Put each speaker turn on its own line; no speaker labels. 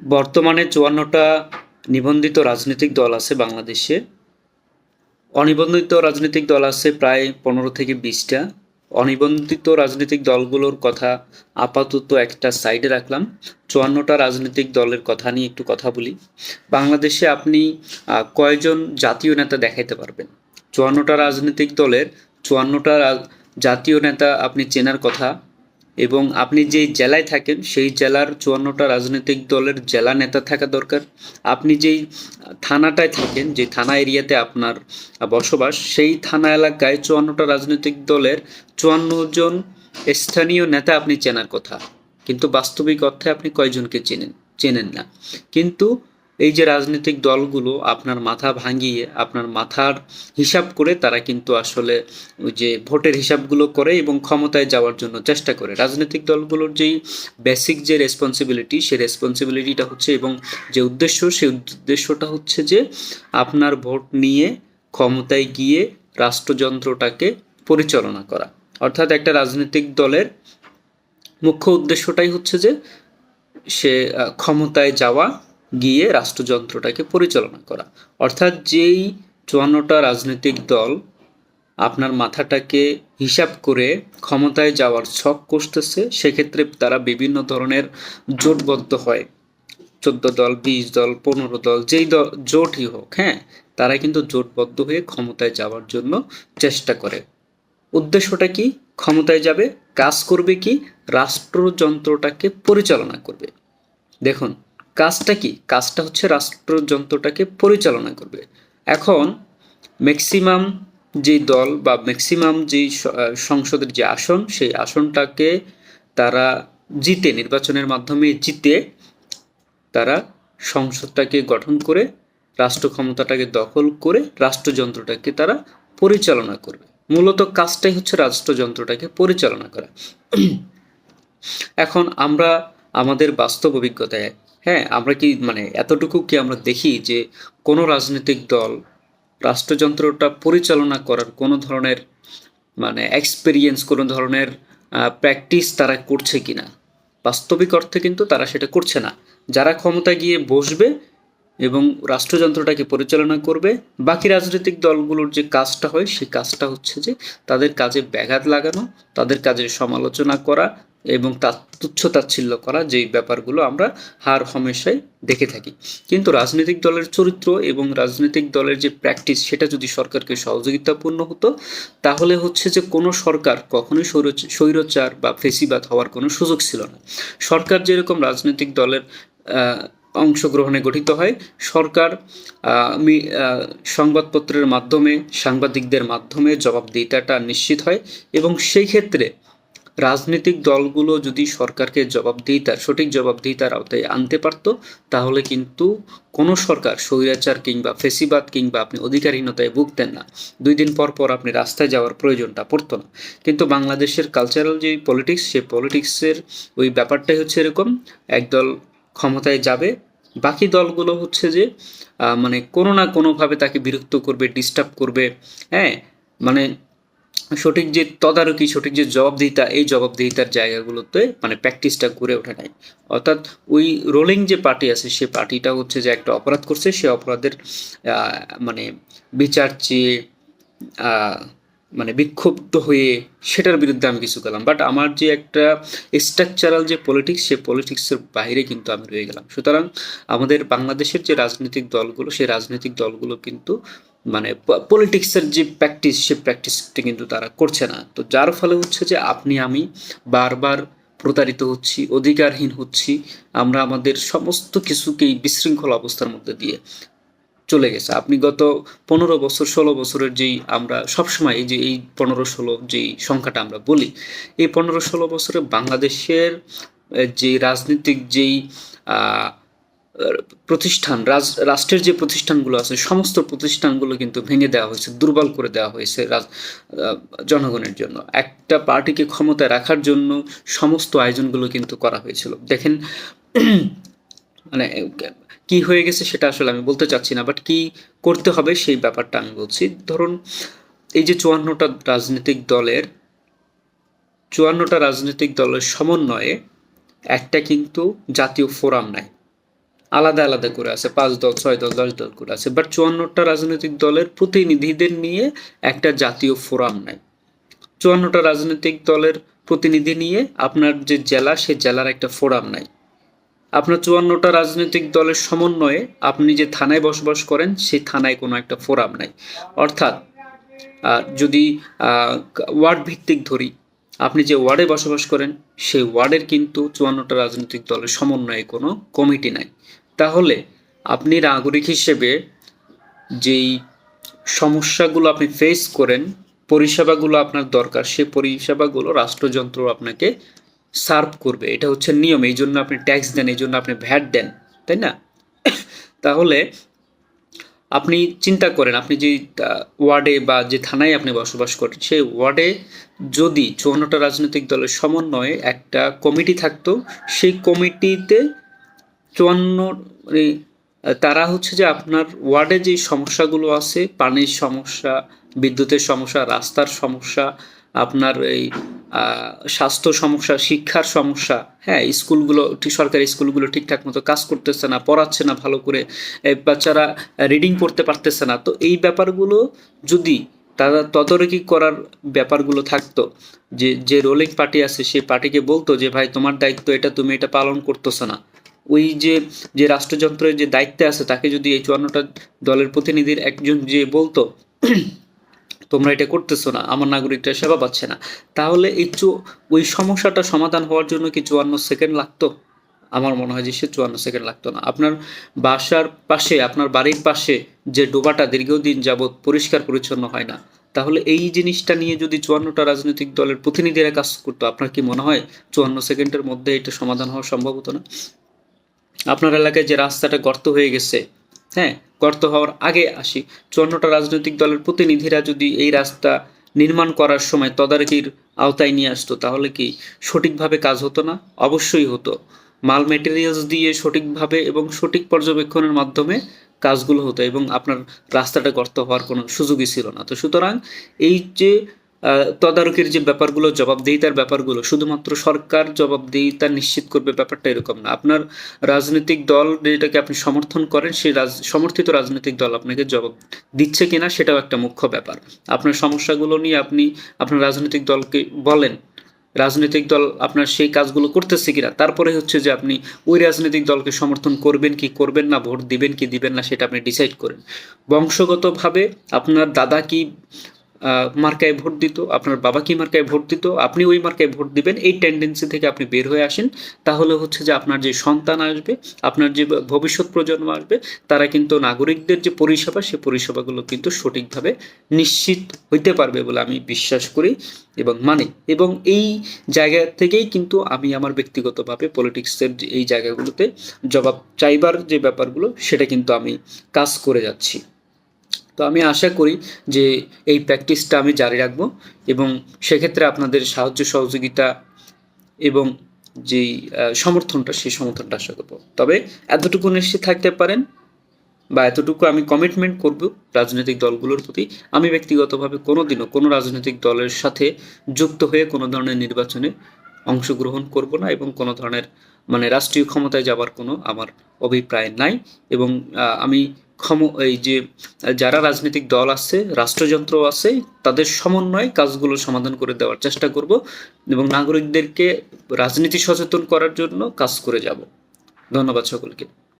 বর্তমানে চুয়ান্নটা নিবন্ধিত রাজনৈতিক দল আছে বাংলাদেশে। অনিবন্ধিত রাজনৈতিক দল আছে প্রায় পনেরো থেকে বিশটা। অনিবন্ধিত রাজনৈতিক দলগুলোর কথা আপাতত একটা সাইডে রাখলাম। চুয়ান্নটা রাজনৈতিক দলের কথা নিয়ে একটু কথা বলি। বাংলাদেশে আপনি কয়জন জাতীয় নেতা দেখাইতে পারবেন? চুয়ান্নটা রাজনৈতিক দলের চুয়ান্নটা জাতীয় নেতা আপনি চেনার কথা। এবং আপনি যেই জেলায় থাকেন, সেই জেলার চুয়ান্নটা রাজনৈতিক দলের জেলা নেতা থাকা দরকার। আপনি যেই থানাটায় থাকেন, যে থানা এরিয়াতে আপনার বসবাস, সেই থানা এলাকায় চুয়ান্নটা রাজনৈতিক দলের চুয়ান্ন জন স্থানীয় নেতা আপনি চেনার কথা। কিন্তু বাস্তবিক অর্থে আপনি কয়জনকে চেনেন চেনেন না। কিন্তু এই যে রাজনৈতিক দলগুলো আপনার মাথা ভাঙিয়ে আপনার মাথার হিসাব করে তারা কিন্তু আসলে ওই যে ভোটের হিসাবগুলো করে এবং ক্ষমতায় যাওয়ার জন্য চেষ্টা করে। রাজনৈতিক দলগুলোর যেই বেসিক যে রেসপন্সিবিলিটি সেই রেসপন্সিবিলিটিটা হচ্ছে এবং যে উদ্দেশ্য, সেই উদ্দেশ্যটা হচ্ছে যে আপনার ভোট নিয়ে ক্ষমতায় গিয়ে রাষ্ট্রযন্ত্রটাকে পরিচালনা করা। অর্থাৎ একটা রাজনৈতিক দলের মুখ্য উদ্দেশ্যটাই হচ্ছে যে সে ক্ষমতায় যাওয়া গিয়ে রাষ্ট্রযন্ত্রটাকে পরিচালনা করা। অর্থাৎ যেই চুয়ান্নটা রাজনৈতিক দল আপনার মাথাটাকে হিসাব করে ক্ষমতায় যাওয়ার ছক কষতেছে, সেক্ষেত্রে তারা বিভিন্ন ধরনের জোটবদ্ধ হয়। চোদ্দ দল, বিশ দল, পনেরো দল, যেই দল জোটই হোক হ্যাঁ তারা কিন্তু জোটবদ্ধ হয়ে ক্ষমতায় যাওয়ার জন্য চেষ্টা করে। উদ্দেশ্যটা কি? ক্ষমতায় যাবে, কাজ করবে কি? রাষ্ট্রযন্ত্রটাকে পরিচালনা করবে। দেখুন কাজটা কি? কাজটা হচ্ছে রাষ্ট্রযন্ত্রটাকে পরিচালনা করবে। এখন ম্যাক্সিমাম যে দল বা ম্যাক্সিমাম যে সংসদের যে আসন, সেই আসনটাকে তারা জিতে, নির্বাচনের মাধ্যমে জিতে তারা সংসদটাকে গঠন করে, রাষ্ট্র ক্ষমতাটাকে দখল করে রাষ্ট্রযন্ত্রটাকে তারা পরিচালনা করবে। মূলত কাজটাই হচ্ছে রাষ্ট্রযন্ত্রটাকে পরিচালনা করা। এখন আমরা আমাদের বাস্তব অভিজ্ঞতায় হ্যাঁ আমরা কি মানে এতটুকু কি আমরা দেখি যে কোনো রাজনৈতিক দল রাষ্ট্রযন্ত্রটা পরিচালনা করার কোনো ধরনের মানে এক্সপিরিয়েন্স কোনো ধরনের প্র্যাকটিস তারা করছে কিনা? বাস্তবিক অর্থে কিন্তু তারা সেটা করছে না। যারা ক্ষমতায় গিয়ে বসবে এবং রাষ্ট্রযন্ত্রটাকে পরিচালনা করবে, বাকি রাজনৈতিক দলগুলোর যে কাজটা হয় সেই কাজটা হচ্ছে যে তাদের কাজে ব্যাঘাত লাগানো, তাদের কাজে সমালোচনা করা এবং তা তুচ্ছ তাচ্ছিল্য করা যেই ব্যাপারগুলো আমরা হার হমেশাই দেখে থাকি। কিন্তু রাজনৈতিক দলের চরিত্র এবং রাজনৈতিক দলের যে প্র্যাকটিস সেটা যদি সরকারকে সহযোগিতাপূর্ণ হতো, তাহলে হচ্ছে যে কোনো সরকার কখনোই স্বৈর- স্বৈরচার বা ফেসিবাদ হওয়ার কোনো সুযোগ ছিল না। সরকার যেরকম রাজনৈতিক দলের অংশগ্রহণে গঠিত হয়, সরকার সংবাদপত্রের মাধ্যমে, সাংবাদিকদের মাধ্যমে জবাবদিহিতাটা নিশ্চিত হয় এবং সেই ক্ষেত্রে রাজনৈতিক দলগুলো যদি সরকারকে জবাবদিহিতার সঠিক জবাবদিহিতার আওতায় আনতে পারত, তাহলে কিন্তু কোনো সরকার স্বৈরাচার কিংবা ফেসিবাদ কিংবা আপনি অধিকারহীনতায় ভুগতেন না। দুই দিন পর পর আপনি রাস্তায় যাওয়ার প্রয়োজনটা পড়তো না। কিন্তু বাংলাদেশের কালচারাল যে পলিটিক্স সে পলিটিক্সের ওই ব্যাপারটাই হচ্ছে এরকম, একদল ক্ষমতায় যাবে, বাকি দলগুলো হচ্ছে যে মানে কোনো না কোনোভাবে তাকে বিরক্ত করবে ডিস্টার্ব করবে হ্যাঁ মানে সঠিক যে তদারকি, সঠিক যে জবাবদিহিতা, এই জবাবদিহিতার জায়গাগুলোতে মানে প্র্যাকটিসটা করে ওঠে নাই। অর্থাৎ ওই রোলিং যে পার্টি আছে, সে পার্টিটা হচ্ছে যে একটা অপরাধ করছে, সে অপরাধের মানে বিচার চেয়ে মানে বিক্ষুব্ধ হয়ে সেটার বিরুদ্ধে আমি কিছু গেলাম বাট আমার যে একটা স্ট্রাকচারাল যে পলিটিক্স সে পলিটিক্সের বাইরে কিন্তু আমি রয়ে গেলাম। সুতরাং আমাদের বাংলাদেশের যে রাজনৈতিক দলগুলো, সেই রাজনৈতিক দলগুলো কিন্তু মানে পলিটিক্সের যে প্র্যাকটিস সে প্র্যাকটিসটি কিন্তু তারা করছে না। তো যার ফলে হচ্ছে যে আপনি, আমি বারবার প্রতারিত হচ্ছি, অধিকারহীন হচ্ছি। আমরা আমাদের সমস্ত কিছুকেই বিশৃঙ্খল অবস্থার মধ্যে দিয়ে চলে গেছে। আপনি গত পনেরো বছর, ষোলো বছরের যেই আমরা সবসময় এই যে এই পনেরো, ষোলো যেই সংখ্যাটা আমরা বলি, এই পনেরো, ষোলো বছরে বাংলাদেশের যে রাজনৈতিক যেই প্রতিষ্ঠান রাষ্ট্রের যে প্রতিষ্ঠানগুলো আছে, সমস্ত প্রতিষ্ঠানগুলো কিন্তু ভেঙে দেওয়া হয়েছে, দুর্বল করে দেওয়া হয়েছে জনগণের জন্য। একটা পার্টিকে ক্ষমতায় রাখার জন্য সমস্ত আয়োজনগুলো কিন্তু করা হয়েছিল। দেখেন মানে কি হয়ে গেছে সেটা আসলে আমি বলতে চাচ্ছি না বাট কি করতে হবে সেই ব্যাপারটা আমি বলছি। ধরুন, এই যে চুয়ান্নটা রাজনৈতিক দলের, চুয়ান্নটা রাজনৈতিক দলের সমন্বয়ে একটা কিন্তু জাতীয় ফোরাম নাই। আলাদা আলাদা করে আছে, পাঁচ দল, ছয় দল, দশ দল করে আছে বাট চুয়ান্নটা রাজনৈতিক দলের প্রতিনিধিদের নিয়ে একটা জাতীয় ফোরাম নাই। চুয়ান্নটা রাজনৈতিক দলের প্রতিনিধি নিয়ে আপনার যে জেলা, সে জেলার একটা ফোরাম নাই। আপনার চুয়ান্নটা রাজনৈতিক দলের সমন্বয়ে আপনি যে থানায় বসবাস করেন, সেই থানায় কোনো একটা ফোরাম নাই। অর্থাৎ যদি ওয়ার্ড ভিত্তিক ধরি, আপনি যে ওয়ার্ডে বসবাস করেন, সেই ওয়ার্ডের কিন্তু চুয়ান্নটা রাজনৈতিক দলের সমন্বয়ে কোনো কমিটি নাই। তাহলে আপনি নাগরিক হিসেবে যেই সমস্যাগুলো আপনি ফেস করেন, পরিষেবাগুলো আপনার দরকার সেই পরিষেবাগুলো রাষ্ট্রযন্ত্র আপনাকে সার্ভ করবে, এটা হচ্ছে নিয়ম, এই জন্য আপনি ট্যাক্স দেন, এই জন্য আপনি ভ্যাট দেন, তাই না? তাহলে আপনি চিন্তা করেন, আপনি যে ওয়ার্ডে বা যে থানায় আপনি বসবাস করেন, সেই ওয়ার্ডে যদি চুয়ান্নটা রাজনৈতিক দলের সমন্বয়ে একটা কমিটি থাকতো, সেই কমিটিতে চুয়ান্ন মানে তারা হচ্ছে যে আপনার ওয়ার্ডে যে সমস্যাগুলো আছে, পানির সমস্যা, বিদ্যুতের সমস্যা, রাস্তার সমস্যা, আপনার এই স্বাস্থ্য সমস্যা, শিক্ষার সমস্যা হ্যাঁ স্কুলগুলো সরকারি স্কুলগুলো ঠিকঠাক মতো কাজ করতেছে না, পড়াচ্ছে না ভালো করে বাচ্চারা রিডিং পড়তে পারতেছে না। তো এই ব্যাপারগুলো যদি তারা তদারকি করার ব্যাপারগুলো থাকতো, যে যে রোলিং পার্টি আছে সেই পার্টিকে বলতো যে, ভাই, তোমার দায়িত্ব এটা, তুমি এটা পালন করতেছো না। ওই যে যে রাষ্ট্রযন্ত্রের যে দায়িত্বে আছে, তাকে যদি এই চুয়ান্নটা দলের প্রতিনিধির একজন যে বলতো তোমরা এটা করতেছো না, আমার নাগরিকরা সেবা পাচ্ছে না। তাহলে চু, ওই সমস্যাটা সমাধান হওয়ার জন্য কি চুয়ান্ন সেকেন্ড লাগতো? আমার মনে হয় যে সে চুয়ান্ন সেকেন্ড লাগতো না। আপনার বাসার পাশে, আপনার বাড়ির পাশে যে ডোবাটা দীর্ঘদিন যাবৎ পরিষ্কার পরিচ্ছন্ন হয় না, তাহলে এই জিনিসটা নিয়ে যদি চুয়ান্নটা রাজনৈতিক দলের প্রতিনিধিরা কাজ করতো, আপনার কি মনে হয় চুয়ান্ন সেকেন্ডের মধ্যে এটা সমাধান হওয়া সম্ভব হতো না? আপনার এলাকায় যে রাস্তাটা গর্ত হয়ে গেছে হ্যাঁ গর্ত হওয়ার আগে আসি। চুয়ান্নটা রাজনৈতিক দলের প্রতিনিধিরা যদি এই রাস্তা নির্মাণ করার সময় তদারকির আওতায় নিয়ে আসতো, তাহলে কি সঠিকভাবে কাজ হতো না? অবশ্যই হতো। মাল মেটেরিয়ালস দিয়ে সঠিকভাবে এবং সঠিক পর্যবেক্ষণের মাধ্যমে কাজগুলো হতো এবং আপনার রাস্তাটা গর্ত হওয়ার কোনো সুযোগই ছিল না। তো সুতরাং এই যে তদারকির যে ব্যাপারগুলো, জবাবদিহিতার ব্যাপারগুলো, শুধুমাত্র সরকার জবাবদিহিতা নিশ্চিত করবে ব্যাপারটা এরকম না। আপনার রাজনৈতিক দল যেটাকে আপনি সমর্থন করেন, সেই সমর্থিত রাজনৈতিক দল আপনাকে জবাব দিচ্ছে কিনা, সেটাও একটা মুখ্য ব্যাপার। আপনার সমস্যাগুলো নিয়ে আপনি, আপনার রাজনৈতিক দলকে বলেন, রাজনৈতিক দল আপনার সেই কাজগুলো করতেছে কিনা, তারপরে হচ্ছে যে আপনি ওই রাজনৈতিক দলকে সমর্থন করবেন কি করবেন না, ভোট দিবেন কি দিবেন না, সেটা আপনি ডিসাইড করেন। বংশগতভাবে আপনার দাদা কি মার্কায় ভোট দিত, আপনার বাবা কি মার্কায় ভোট দিত, আপনি ওই মার্কায় ভোট দিবেন, এই টেন্ডেন্সি থেকে আপনি বের হয়ে আসেন। তাহলে হচ্ছে যে আপনার যে সন্তান আসবে, আপনার যে ভবিষ্যৎ প্রজন্ম আসবে, তারা কিন্তু নাগরিকদের যে পরিষেবা, সে পরিষেবাগুলো কিন্তু সঠিকভাবে নিশ্চিত হইতে পারবে বলে আমি বিশ্বাস করি এবং মানে। এবং এই জায়গা থেকেই কিন্তু আমি আমার ব্যক্তিগতভাবে পলিটিক্সের এই জায়গাগুলোতে জবাব চাইবার যে ব্যাপারগুলো, সেটা কিন্তু আমি কাজ করে যাচ্ছি। তো আমি আশা করি যে এই প্র্যাকটিসটা আমি জারি রাখব এবং সেক্ষেত্রে আপনাদের সাহায্য সহযোগিতা এবং যেই সমর্থনটা, সেই সমর্থনটা আশা করব। তবে এতটুকু নিশ্চিত থাকতে পারেন বা এতটুকু আমি কমিটমেন্ট করব রাজনৈতিক দলগুলোর প্রতি। আমি ব্যক্তিগতভাবে কোনো দিনও কোনো রাজনৈতিক দলের সাথে যুক্ত হয়ে কোনো ধরনের নির্বাচনে অংশগ্রহণ করব না এবং কোনো ধরনের মানে রাষ্ট্রীয় ক্ষমতায় যাবার কোনো আমার অভিপ্রায় নাই এবং আমি ক্ষম, এই যে, যারা রাজনৈতিক দল আছে রাষ্ট্রযন্ত্র আছে, তাদের সমন্বয়ে কাজগুলো সমাধান করে দেওয়ার চেষ্টা করব এবং নাগরিকদেরকে রাজনীতি সচেতন করার জন্য কাজ করে যাব। ধন্যবাদ সকলকে।